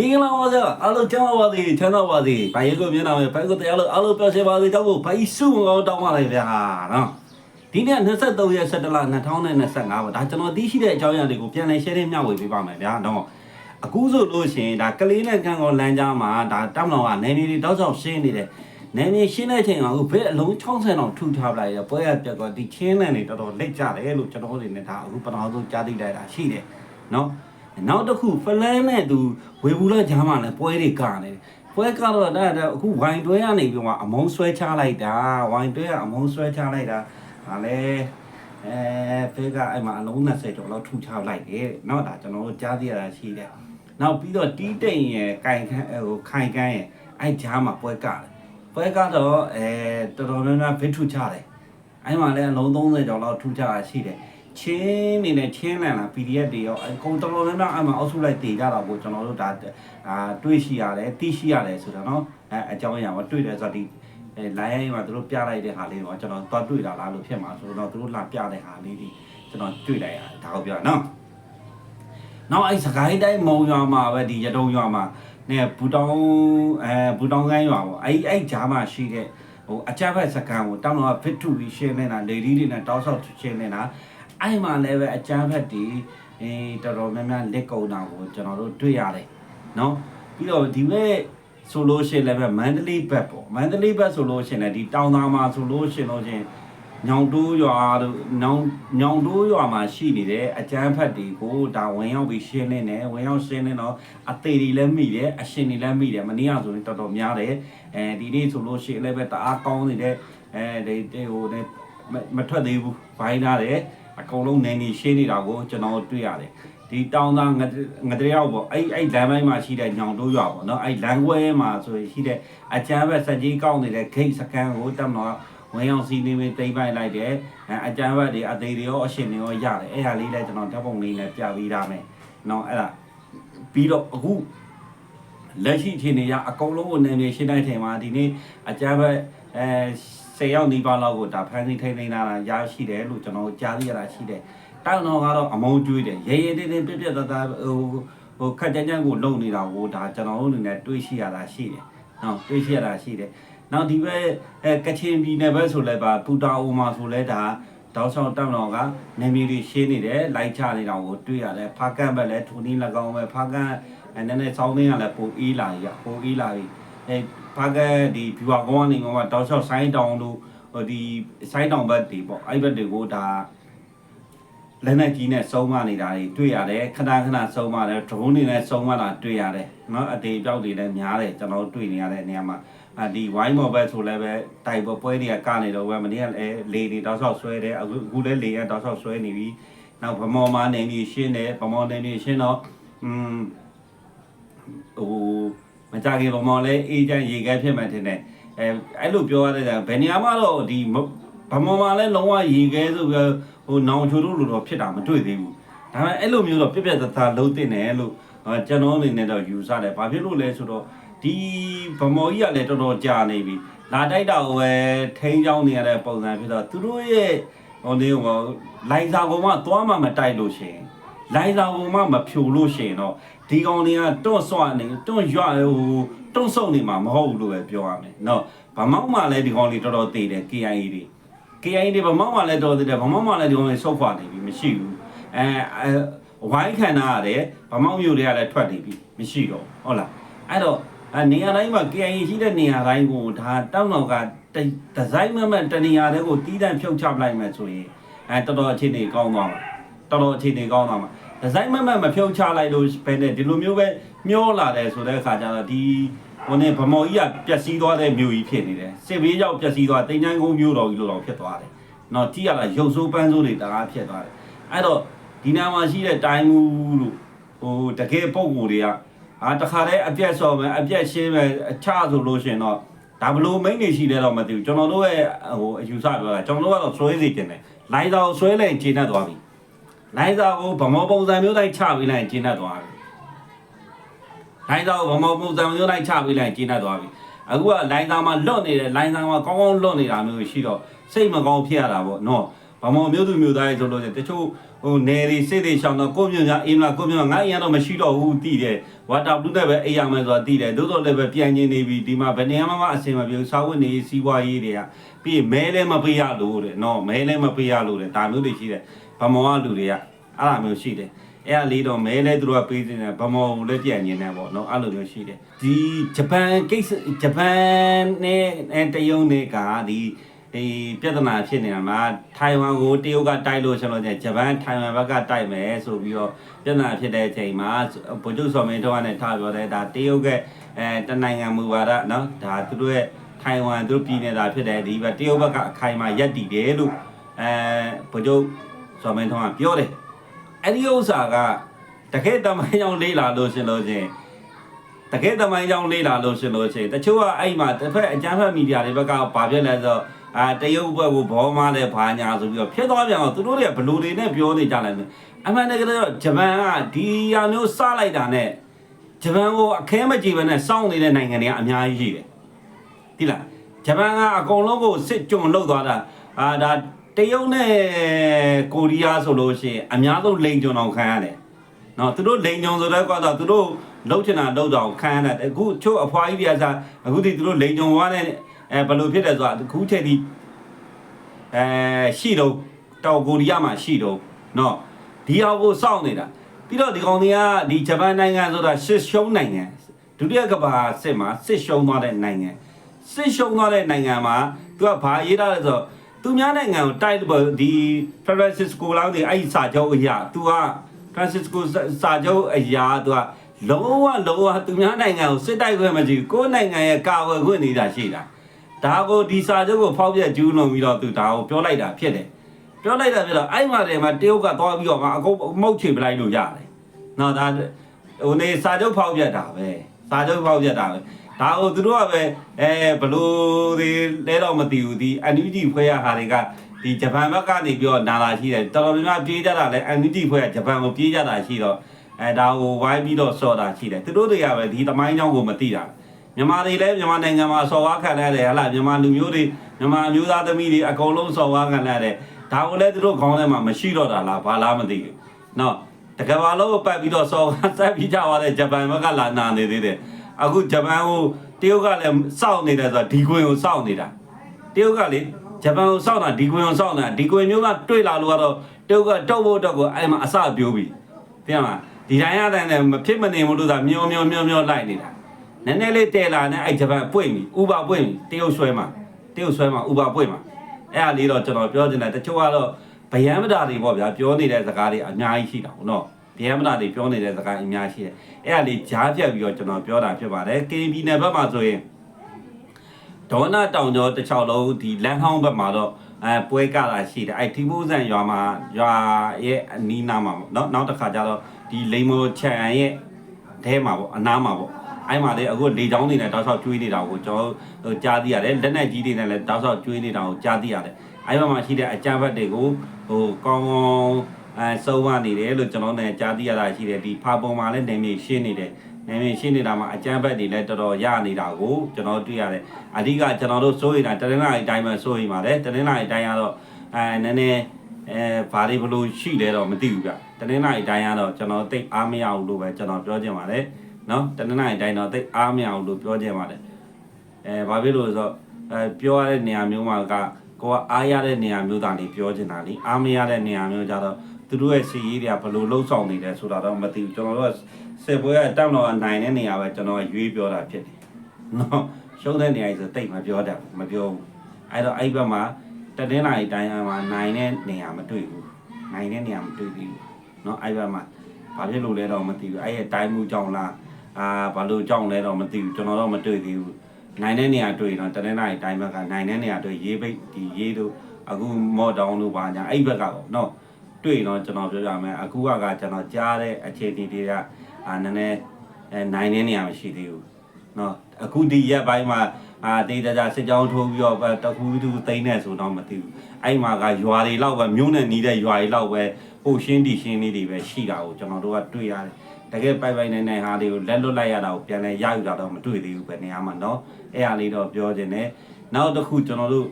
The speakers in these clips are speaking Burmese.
ဒီကလာပါစေအားလုံးချမ်းသာပါစေချမ်းသာပါစေဘိုင်ကိုမျက်နှာမှာဘိုင်ကိုတရားလို့အားလုံးပြောစေပါစေတောက်ဖို့ဘိုင်စုမကောင်းတောင်းပါလိုက်ဗျာနော်ဒီနေ့23ရက်17လ2025ပါဒါကျွန်တော်သိရှိတဲ့အကြောင်းအရာတွေကိုပြန်လည် share မျှဝေပေးပါမယ်ဗျာတော့အခုဆိုလို့ရှိရင်ဒါကလေးနဲ့ကံကောလမ်းကြားမှာဒါတောင်းတော်ကနေနေတွေတောက်ချောက်ရှင်းနေတယ်နေနေရှင်းတဲ့အချိန်မှာအခုဘယ်အလုံး60တောင်ထူထားပလိုက်ရပွဲရပြတ်သွားဒီချင်းနဲ့နေတော်တော်လက်ကြတယ်လို့ကျွန်တော်တို့နေဒါအခုပထမဆုံးကြားသိလိုက်တာရှိတယ်နော် နောက်တစ်ခုဖလန်းနဲ့သူဝေဘူးလာဂျာမန်လည်းပွဲတွေကနေတယ်ပွဲကတော့ဒါတော့အခုဝိုင်တွဲကနေပြီးတော့အမုံဆွဲချလိုက်တာဝိုင်တွဲကအမုံဆွဲချလိုက်တာဟာလဲအဲဖေးကအဲ့မှာအလုံး20ကျော်လောက်ထူချလိုက်တယ်နော်ဒါကျွန်တော်တို့ကြားသိရတာရှိတယ်နောက်ပြီးတော့တီးတိမ်ရယ်ခိုင်ခန်းဟိုခိုင်ခန်းရယ်အဲ့ဂျာမှာပွဲကတယ်ပွဲကတော့အဲတော်တော်များများဗစ်ထူချတယ်အဲ့မှာလည်းအလုံး30ကျော်လောက်ထူချတာရှိတယ် ချင်းနေနဲ့ချင်းလန်လာ PDF တွေရောအကုန်တော်တော်များများအမှအောက်ဆုလိုက်တည်ကြတာကိုကျွန်တော်တို့ဒါအာတွေးရှိရတယ်သိရှိရတယ်ဆိုတာเนาะအဲအကြောင်းအရာမှာတွေ့တယ်ဆိုတော့ဒီအဲ line ရိုင်းမှာသူတို့ပြလိုက်တဲ့ဟာလေးတော့ကျွန်တော်သွားတွေ့တာလားလို့ဖြစ်မှာဆိုတော့သူတို့လာပြတဲ့ဟာလေးတွေကျွန်တော်တွေ့လိုက်ရတယ်ဒါကိုပြောเนาะနောက်အဲ့စကိုင်းတိုင်းမုံရွာမှာပဲဒီရတုံရွာမှာနေဘူတောင်းအဲဘူတောင်းကိုင်းရွာပေါ့အဲ့အဲ့ဂျားမှာရှိတဲ့ဟိုအကြက်ဖက်စကန်ကိုတောင်းတော့ fit to ပြီးရှင်းနေတာလေဒီတွေနဲ့တောက်ဆောက်ရှင်းနေတာ အဲ့မှာလည်းပဲအကြမ်းဖက်ဒီအဲတော်တော်များများလက်ကုံတာကိုကျွန်တော်တို့တွေ့ရတယ်နော်ပြီးတော့ဒီဘက်ဆိုလို့ရှိရင်လည်းပဲမန္တလေးဘက်ပေါ့မန္တလေးဘက်ဆိုလို့ရှိရင်လည်းဒီတောင်သားမှာဆိုလို့ရှိရင်လို့ချင်းညောင်တိုးရွာတို့ညောင်ညောင်တိုးရွာမှာရှိနေတဲ့အကျန်းဖက်တွေကိုဒါဝင်ရောက်ပြီးရှင်းနေတယ်ဝင်ရောက်ရှင်းနေတော့အသေးတွေလည်းမိတယ်အရှင်တွေလည်းမိတယ်မနေ့ကဆိုရင်တော်တော်များတယ်အဲဒီနေ့ဆိုလို့ရှိရင်လည်းပဲတအားကောင်းနေတဲ့အဲဒီဟိုနဲ့မထွက်သေးဘူးဘိုင်းထားတယ် အကုန်လုံးနေနေရှင်းနေတာကိုကျွန်တော်တွေ့ရတယ်ဒီတောင်သားငငတရောက်ပေါ့အဲ့အဲ့လမ်းပိုင်းမှာရှိတဲ့ညောင်တိုးရွာပေါ့နော်အဲ့လမ်းခွဲမှာဆိုရင်ရှိတဲ့အကျန်းဘက်စက်ကြီးကောက်နေတဲ့ဂိတ်စကန်ကိုတက်တော့ဝင်အောင်စီနေပြီးတိမ့်ပိုက်လိုက်တယ်အဲအကျန်းဘက်တွေအသေးတွေရောအရှင်တွေရောရတယ်အဲ့ဟာလေးလည်းကျွန်တော်ဓာတ်ပုံလေးနဲ့ပြပေးထားမယ်နော်အဲ့ဒါပြီးတော့အခုလက်ရှိအခြေအနေရအကုန်လုံးကိုနေနေရှင်းတိုင်းထင်မှာဒီနေ့အကျန်းဘက်အဲ ဆယ်ယောက်နီးပါးလောက်ကိုဒါဖန်စီထိန်းသိမ်းလာတာရရှိတယ်လို့ကျွန်တော်ကြားသိရတာရှိတယ်တောင်းတော့ကတော့အမုံကျွေးတယ်ရေရေတင်းတင်းပြက်ပြက်သားသားဟိုဟိုခက်ကြမ်းကြမ်းကိုလုံနေတာကိုဒါကျွန်တော်တို့အနေနဲ့တွေးရှိရတာရှိတယ်နော်တွေးရှိရတာရှိတယ်နောက်ဒီဘက်အဲကချင်ပြည်နယ်ဘက်ဆိုလည်းပါပူတာအိုမှာဆိုလဲဒါတောက်ဆောင်တောက်တော်ကနေမီတွေရှင်းနေတယ်လိုက်ချနေတာကိုတွေ့ရတယ်ဖားကန့်ဘက်လည်းထူနီး၎င်းပဲဖားကန့်အဲနည်းနည်းစောင်းင်းကလည်းပိုအေးလာပြီပိုအေးလာပြီအဲ ဖားကန့်ဒီဘီဝါကောင်းကနေမှာတောက်ဆောင်ဆိုင်းတောင်တို့ဟိုဒီဆိုင်းတောင်ဘက်တွေပေါ့အဲ့ဘက်တွေကိုဒါလက်နက်ကြီးနဲ့စုံမနေတာတွေတွေ့ရတယ်ခဏခဏစုံမတယ်ဒရုန်းတွေနဲ့စုံမတာတွေ့ရတယ်เนาะအသေးပြောက်တွေလည်းများတယ်ကျွန်တော်တွေ့နေရတဲ့နေရာမှာအဒီဝိုင်းမော်ဘက်ဆိုလည်းပဲတိုက်ပွဲပွဲတွေကကနေတော့ပဲမနေ့ကလည်းလေတွေတောက်ဆောက်ဆွဲတယ်အခုအခုလည်းလေကတောက်ဆောက်ဆွဲနေပြီနောက်ဗမော်မှာနေနေရှင်းတယ်ဗမော်နေနေရှင်းတော့อืมဟို မကြခင်ဗမော်လည်းအေးချမ်းရေခဲဖြစ်မှတင်တယ်အဲအဲ့လိုပြောရတဲ့ဘယ်နေရာမှာတော့ဒီဗမော်မှာလည်းလုံးဝရေခဲဆိုပြီးဟိုနောင်ချိုတို့လိုတော့ဖြစ်တာမတွေ့သေးဘူးဒါပေမဲ့အဲ့လိုမျိုးတော့ပြက်ပြက်သားသားလုံးတင်တယ်လို့ကျွန်တော်အနေနဲ့တော့ယူဆတယ်ဘာဖြစ်လို့လဲဆိုတော့ဒီဗမော်ကြီးကလည်းတော်တော်ကြာနေပြီလာတိုက်တာကိုပဲထိန်းချောင်းနေရတဲ့ပုံစံဖြစ်တော့သူတို့ရဲ့ဟိုနေဟိုလိုင်စာကောင်မှသွားမှမတိုက်လို့ရှိရင် လိုင်စာပေါ်မှာမဖြိုလို့ရှိရင်တော့ဒီကောင်တွေကတွန့်ဆွနေတွန့်ရွဟိုတွန့်ဆုံနေမှာမဟုတ်ဘူးလို့ပဲပြောရမယ်နော်ဗမောက်မှလည်းဒီကောင်တွေတော်တော်သေးတယ် KIA တွေ KIA တွေဗမောက်မှလည်းတော်သေးတယ်ဗမောက်မှလည်းဒီကောင်တွေဆုတ်ခွာနေပြီမရှိဘူးအဲဝိုင်းခံတာရတယ်ဗမောက်မျိုးတွေကလည်းထွက်နေပြီမရှိတော့ဟုတ်လားအဲ့တော့နေရာတိုင်းမှာ KIA ရှိတဲ့နေရာတိုင်းကိုဒါတောက်နောက်ကဒီဇိုင်းမမတနေရာတွေကိုတီးတန့်ဖြုတ်ချပလိုက်မယ်ဆိုရင်အဲတော်တော်အခြေအနေကောင်းသွားမှာတော်တော်အခြေအနေကောင်းသွားမှာ ဒီဇိုင်းမမမဖြုတ်ချလိုက်လို့ပဲနဲ့ဒီလိုမျိုးပဲမျောလာတယ်ဆိုတဲ့အခါကျတော့ဒီဟိုနေဗမော်ကြီးကပျက်စီးသွားတဲ့မျိုးကြီးဖြစ်နေတယ်စစ်ဘေးကြောင့်ပျက်စီးသွားတိန်ချန်းကုန်းမျိုးတော်ကြီးလိုတော့ဖြစ်သွားတယ်နော်ကြည့်ရတာရုပ်ဆိုးပန်းဆိုးတွေတအားဖြစ်သွားတယ်အဲ့တော့ဒီနာမှာရှိတဲ့တိုင်းမူလို့ဟိုတကယ်ပုံကိုယ်တွေကအာတခါတည်းအပြက်ဆော်မယ်အပြက်ရှင်းမယ်အချဆိုလို့ရှင်တော့ဒါဘလို့မိန်းနေရှိတယ်တော့မသိဘူးကျွန်တော်တို့ရဲ့ဟိုအယူဆပြောတာကျွန်တော်တို့ကတော့ဆွဲစီတင်တယ်လိုင်းစာကိုဆွဲလိုက်ရင်ကျင်းတတ်သွားပြီ လိုင်းစာကိုဗမောပုံစံမျိုးတိုင်းချပေးလိုက်ရင်ကျင်းတတ်သွားပြီလိုင်းစာကိုဗမောပုံစံမျိုးတိုင်းချပေးလိုက်ရင်ကျင်းတတ်သွားပြီအခုကလိုင်းစာမှာလွတ်နေတယ်လိုင်းစာမှာကောင်းကောင်းလွတ်နေတာမျိုးရှိတော့စိတ်မကောင်းဖြစ်ရတာပေါ့နော် ဟဘာမောမျိုးသူမျိုးသားတွေဆိုလို့ရှိရင်တချို့ဟိုနယ်တွေစိတ်တွေရှောင်းတော့ကိုယ့်မျိုးများအိမ်လားကိုယ့်မျိုးငါအိမ်ကတော့မရှိတော့ဘူးတည်တယ်ဝါတာဘလူးနဲ့ပဲအိမ်ရမယ်ဆိုတာတည်တယ်သို့တော်လည်းပဲပြန်ကျင်နေပြီဒီမှာဘယ်နေရာမှအဆင်မပြေဘူးစာဝတ်နေစီးပွားရေးတွေကပြီးမဲလည်းမပေးရလို့တဲ့နော်မဲလည်းမပေးရလို့တဲ့ဒါမျိုးတွေရှိတယ်ဘာမောကလူတွေကအဲ့လိုမျိုးရှိတယ်အဲ့အလေးတော့မဲလဲသူတို့ကပေးနေတယ်ဗမောကိုလည်းပြန်ညင်တယ်ပေါ့နော်အဲ့လိုမျိုးရှိတယ်ဒီဂျပန်ကိစ္စဂျပန်နဲ့အဲတရုတ်နဲ့ကဒီ ဒီပြဿနာဖြစ်နေတာမှာထိုင်ဝမ်ကိုတရုတ်ကတိုက်လို့ဆိုလို့ဂျပန်ထိုင်ဝမ်ဘက်ကတိုက်မယ်ဆိုပြီးတော့ပြဿနာဖြစ်တဲ့အချိန်မှာဗိုလ်ချုပ်စော်မင်းတော့နဲ့ထားပြောတယ်ဒါတရုတ်ကအဲတနိုင်ငံမူဝါဒနော်ဒါသူတို့ရဲ့ထိုင်ဝမ်သူတို့ပြည်နေတာဖြစ်တယ်ဒီဘက်တရုတ်ဘက်ကအခိုင်အမာရပ်တည်တယ်လို့အဲဗိုလ်ချုပ်စော်မင်းတော့ကပြောတယ်အဲ့ဒီဥစ္စာကတကယ်တမိုင်းကြောင့်လေးလာလို့ရှင်လို့ချင်းတကယ်တမိုင်းကြောင့်လေးလာလို့ရှင်လို့ချင်းတချို့ကအဲ့မှာတစ်ဖက်အကြမ်းဖက်မီဒီယာတွေဘက်ကဘာဖြစ်လဲဆိုတော့ အာတရုတ်ဘက်ကိုဘောမားတဲ့ဘာညာဆိုပြီးတော့ဖြစ်သွားပြန်တော့သူတို့တွေကဘလူတွေနဲ့ပြောနေကြတယ်အမှန်တကယ်တော့ဂျပန်ကဒီဟာမျိုးစလိုက်တာနဲ့ဂျပန်ကိုအခဲမကြည့်ဘဲနဲ့စောင့်နေတဲ့နိုင်ငံတွေကအများကြီးရှိတယ်ဒီလားဂျပန်ကအကုန်လုံးကိုစစ်ကြုံလောက်သွားတာအာဒါတရုတ်နဲ့ကိုရီးယားဆိုလို့ရှိရင်အများဆုံးလိန်ကြုံအောင်ခံရတယ်နော်သူတို့လိန်ကြုံဆိုတော့ကတော့သူတို့လှုပ်ချင်တာလှုပ်တော့ခံရတယ်အခုချို့အဖွားကြီးတွေကစားအခုဒီသူတို့လိန်ကြုံသွားတဲ့ အဲဘယ်လိုဖြစ်တယ်ဆိုတာအခုချိန်ဒီအဲရှိတော့တောင်ကိုရီးယားမှာရှိတော့နော်ဒီအောင်ကိုစောင့်နေတာပြီးတော့ဒီကောင်တွေကဒီဂျပန်နိုင်ငံဆိုတာရှစ်ရှုံးနိုင်ငံဒုတိယကမ္ဘာစစ်မှာစစ်ရှုံးသွားတဲ့နိုင်ငံစစ်ရှုံးသွားတဲ့နိုင်ငံမှာသူကဘာရေးထားလဲဆိုတော့သူများနိုင်ငံကိုတိုက်လို့ဒီ Francisco လောက်ဒီအဲ့ဒီစာချုပ်အရာသူက Francisco စာချုပ်အရာသူကလုံးဝလုံးဝသူများနိုင်ငံကိုစစ်တိုက်ခွင့်မရှိဘူးကိုယ့်နိုင်ငံရဲ့ကာဝယ်ခွင့်နေတာရှိတာ ဒါကိုဒီစာချုပ်ကိုဖောက်ပြက်ကျူးလွန်ပြီးတော့သူဒါကိုပြောလိုက်တာဖြစ်တယ်ပြောလိုက်တာဖြစ်တော့အဲ့မှာတည်းမှာတရုတ်ကသွားပြီးတော့ငါအကုန်မုတ်ချေပလိုက်လို့ရတယ်နော်ဒါဟိုနေစာချုပ်ဖောက်ပြက်တာပဲစာချုပ်ဖောက်ပြက်တာပဲဒါကိုသူတို့ကပဲအဲဘလို့ဒီလဲတော့မသိဘူးဒီ NUG ဖွဲ့ရဟာတွေကဒီဂျပန်ဘက်ကနေပြီးတော့နာလာရှိတယ်တော်တော်များများပြေးကြတာလဲ NUG ဖွဲ့ကဂျပန်ကိုပြေးကြတာရှိတော့အဲဒါကိုဝိုင်းပြီးတော့စော်တာရှိတယ်သူတို့တွေကပဲဒီတမိုင်းကြောင်းကိုမသိတာ မြန်မာတွေလည်းမြန်မာနိုင်ငံမှာစော်ဝါခံရတယ်ဟလာမြန်မာလူမျိုးတွေမြန်မာမျိုးသားသမီးတွေအကုန်လုံးစော်ဝါခံရတယ်ဒါကိုလည်းသူတို့ခေါင်းထဲမှာမရှိတော့တာလားဘာလားမသိဘူးနော်တကယ်ပါလို့ပတ်ပြီးတော့စော်ဝါဆက်ပြီးကြသွားတဲ့ဂျပန်ဘက်ကလာနာနေသေးတယ်အခုဂျပန်ကိုတရုတ်ကလည်းစောင့်နေတယ်ဆိုတော့ဒီကွင်ကိုစောင့်နေတာတရုတ်ကလေဂျပန်ကိုစောင့်တာဒီကွင်ကိုစောင့်တာဒီကွင်မျိုးကတွေ့လာလို့ကတော့တရုတ်ကတုတ်ဖို့တော့ကိုအဲ့မှာအစပြိုးပြီသိရမလားဒီတိုင်းရတဲ့နဲ့မဖြစ်မနေမလို့သာမျောမျောမျောမျောလိုက်နေတာ နည်းနည်းလေးတဲလာနဲ့အဲ့ဂျပန်ပွင့်ပြီဥပပွင့်ပြီတရုတ်ဆွဲမှာတရုတ်ဆွဲမှာဥပပွင့်မှာအဲ့ဒါလေးတော့ကျွန်တော်ပြောချင်တယ်တချို့ကတော့ဗယံမတာတွေပေါ့ဗျာပြောနေတဲ့စကားတွေအများကြီးရှိတာဟုတ်နော်ဗယံမတာတွေပြောနေတဲ့စကားအများကြီးရှိတယ်အဲ့ဒါလေးကြားပြတ်ပြီးတော့ကျွန်တော်ပြောတာဖြစ်ပါတယ် KB နယ်ဘက်မှာဆိုရင်ဒေါနာတောင်ကျော်တစ်ချောင်းလုံးဒီလမ်းဟောင်းဘက်မှာတော့အဲပွဲကတာရှိတယ်အဲထီမိုးဆန်ရွာမှာရွာရဲ့အနီးနားမှာပေါ့နော်နောက်တစ်ခါကျတော့ဒီလိန်မောချန်ရဲ့အဲမှာပေါ့အနားမှာပေါ့ အဲ့မှာလေအခုလေချောင်းတွေနဲ့တောက်ဆောက်ကျွေးနေတာကိုကျွန်တော်ကြားသိရတယ်လက်နဲ့ကြီးတွေနဲ့လည်းတောက်ဆောက်ကျွေးနေတာကိုကြားသိရတယ်အဲ့ဘက်မှာရှိတဲ့အကြမ်းဖက်တွေကိုဟိုကောင်းကောင်းအဲစုံမနေတယ်လို့ကျွန်တော်လည်းကြားသိရတာရှိတယ်ဒီဖာပုံမှာလည်းနေမြေရှင်းနေတယ်နေမင်းရှင်းနေတာမှာအကြမ်းဖက်တွေလည်းတော်တော်ရနေတာကိုကျွန်တော်တွေ့ရတယ်အဓိကကျွန်တော်တို့စိုးရိမ်တာတနင်္လာရီတိုင်းမှာစိုးရိမ်ပါတယ်တနင်္လာရီတိုင်းကတော့အဲနည်းနည်းအဲဘာတွေဘလို့ရှိလဲတော့မသိဘူးဗျတနင်္လာရီတိုင်းကတော့ကျွန်တော်သိအားမရဘူးလို့ပဲကျွန်တော်ပြောချင်ပါတယ် နော်တနင်္လာရီတိုင်းတော့သိအားမရဘူးလို့ပြောချင်ပါတယ်အဲဘာဖြစ်လို့လဲဆိုတော့အဲပြောရတဲ့နေရာမျိုးမှာကကိုကအားရတဲ့နေရာမျိုးသားလေးပြောချင်တာလीအားမရတဲ့နေရာမျိုးကြတော့သူတို့ရဲ့စီရေးတွေကဘယ်လိုလှုပ်ဆောင်နေလဲဆိုတာတော့မသိဘူးကျွန်တော်တို့ကစစ်ပွဲကတောင်းတော့နိုင်တဲ့နေရာပဲကျွန်တော်ရွေးပြောတာဖြစ်တယ်။နော်ရှုံးတဲ့နေရာကြီးဆိုတိတ်မပြောတတ်ဘူးမပြောဘူး။အဲ့တော့အဲ့ဘက်မှာတတင်းလာရီတိုင်းမှာနိုင်တဲ့နေရာမတွေ့ဘူး။နိုင်တဲ့နေရာမတွေ့သေးဘူး။နော်အဲ့ဘက်မှာဘာဖြစ်လို့လဲတော့မသိဘူး။အဲ့ရဲ့တိုင်းမှုကြောင့်လား အာဘာလို့ကြောက်လဲတော့မသိဘူးကျွန်တော်တော့မတွေ့သေးဘူးနိုင်တဲ့နေရာတွေ့တော့တနင်္လာရီတိုင်းဘက်ကနိုင်တဲ့နေရာတွေ့ရေးပိတ်ဒီရေးတို့အခုမော့ဒေါင်းတို့ပါညာအဲ့ဘက်ကပေါ့နော်တွေ့တော့ကျွန်တော်ပြောပြမယ်အခုကကျွန်တော်ကြားတဲ့အခြေအနေတွေကအာနည်းနည်းနိုင်တဲ့နေရာမရှိသေးဘူးနော်အခုဒီရက်ပိုင်းမှာအာတေးတကြစစ်ကြောင်းထိုးပြီးတော့တခုတူသိမ့်နေဆိုတော့မသိဘူးအဲ့မှာကရွာတွေလောက်ပဲမြို့နဲ့နီးတဲ့ရွာတွေလောက်ပဲဟိုရှင်းတီရှင်းလေးတွေပဲရှိတာကိုကျွန်တော်တို့ကတွေ့ရတယ် တကယ်ပိုက်ပိုက်နိုင်နိုင်ဟာတွေကိုလက်လွတ်လိုက်ရတာကိုပြန်လဲရယူတာတော့မတွေ့သေးဘူးပဲနေရာမှာเนาะအဲ့ဟာလေးတော့ပြောခြင်းနဲ့နောက်တစ်ခုကျွန်တော်တို့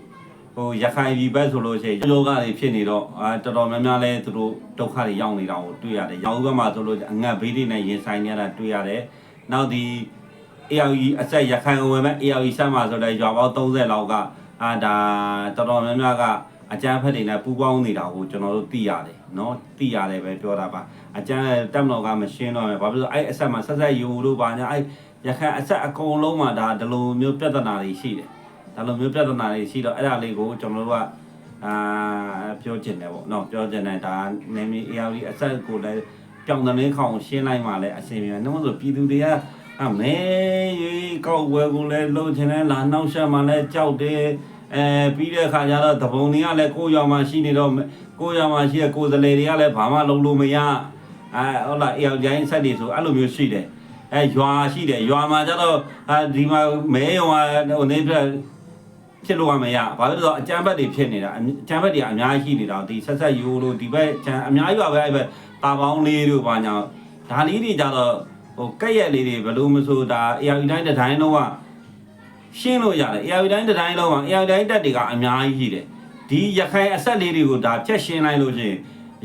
ဟ ဟိုရခိုင်ပြည်ဘက်ဆိုလို့ရှိရင်ယောဂတွေဖြစ်နေတော့အာတော်တော်များများလဲသူတို့ဒုက္ခတွေရောက်နေတာကိုတွေ့ရတယ်ရောင်ဘက်မှာဆိုလို့အငတ်ဘေးတွေနဲ့ရင်ဆိုင်နေရတာတွေ့ရတယ်နောက်ဒီ ARE အဆက်ရခိုင်ဝင်မဲ့ ARE ဆက်မှာဆိုတဲ့ရွာပေါင်း30လောက်ကအာဒါတော်တော်များများက အကြမ်းဖက်တွေနဲ့ပူးပေါင်းနေတာကိုကျွန်တော်တို့သိရတယ်เนาะသိရတယ်ပဲပြောတာပါအကြမ်းတက်မတော်ကမရှင်းတော့မယ်ဘာဖြစ်လို့အဲ့အဆက်မှာဆက်ဆက်ယူလို့ပါညာအဲ့ရခိုင်အဆက်အကုန်လုံးမှာဒါဒီလိုမျိုးပြဿနာတွေရှိတယ်ဒါလိုမျိုးပြဿနာတွေရှိတော့အဲ့ဒါလေးကိုကျွန်တော်တို့ကအာပြောချင်တယ်ပေါ့เนาะပြောချင်တယ်ဒါနေမီ ARE အဆက်ကိုလည်းပြောင်းတဲ့ခေါင်ရှင်းလိုက်မှလည်းအဆင်ပြေတယ်နှမဆိုပြည်သူတွေက အမေရေကောက်ဝဲကုန်လဲလှုပ်ချင်လဲလာနှောက်ရှက်မှလဲကြောက်တယ် အဲပြီးတဲ့အခါကျတော့တပုံတွေကလည်းကိုယ့်ရွာမှာရှိနေတော့ကိုယ့်ရွာမှာရှိတဲ့ကိုယ်စလေတွေကလည်းဘာမှလုပ်လို့မရအဲဟုတ်လားအေယောက်ကျိုင်းဆက်တွေဆိုအဲ့လိုမျိုးရှိတယ်အဲရွာရှိတယ်ရွာမှာကျတော့အဲဒီမှာမဲရွာဟိုနေပြဖြစ်လို့မရဘာလို့လဲဆိုတော့အကြမ်းဖက်တွေဖြစ်နေတာအကြမ်းဖက်တွေအများကြီးရှိနေတာဒီဆက်ဆက်ယူလို့ဒီဘက်ကျန်အများကြီးပါပဲအဲ့ဘက်တာပေါင်းလေးတို့ဘာညာဒါလေးတွေကြတော့ဟိုကက်ရက်လေးတွေဘယ်လိုမဆိုဒါ AR တိုင်းတစ်တိုင်းလုံးက ရှင်းလို့ရတယ် AR တိုင်းတစ်တိုင်းလုံးက AR တိုင်းတက်တွေကအများကြီးရှိတယ်ဒီရခိုင်အဆက်လေးတွေကိုဒါဖြတ်ရှင်းလိုက်လို့ရှိရင်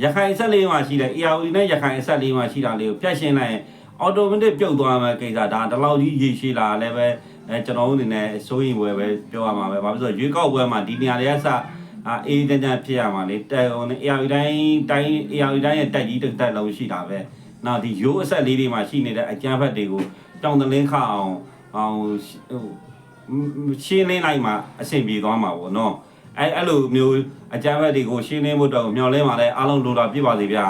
ရခိုင်အဆက်လေးမှာရှိတဲ့ AR နဲ့ရခိုင်အဆက်လေးမှာရှိတာလေးကိုဖြတ်ရှင်းလိုက်ရင် automatic ပြုတ်သွားမှာကိစ္စဒါဒီလောက်ကြီးရေရှည်လာလည်းပဲအဲကျွန်တော်တို့အနေနဲ့စိုးရင်ဝယ်ပဲပြောရမှာပဲဘာဖြစ်လို့ရွေးကောက်ပွဲမှာဒီနေရာတွေကစအာအေးတန်းတန်းဖြစ်ရမှာလေတဲဟို AR တိုင်းတိုင်း AR တိုင်းရဲ့တက်ကြီးတစ်တက်လုံးရှိတာပဲနောက်ဒီရိုးအဆက်လေးတွေမှာရှိနေတဲ့အကြမ်းဖက်တွေကိုတောင်းတလင်းခအောင်အောင်ဟို ရှင်းလင်းလိုက်မှအဆင်ပြေသွားမှာပေါ့နော်အဲအဲ့လိုမျိုးအကြမ်းဖက်တွေကိုရှင်းလင်းဖို့တော့မျှော်လင့်ပါလေအားလုံးလိုတာပြည့်ပါစေဗျာ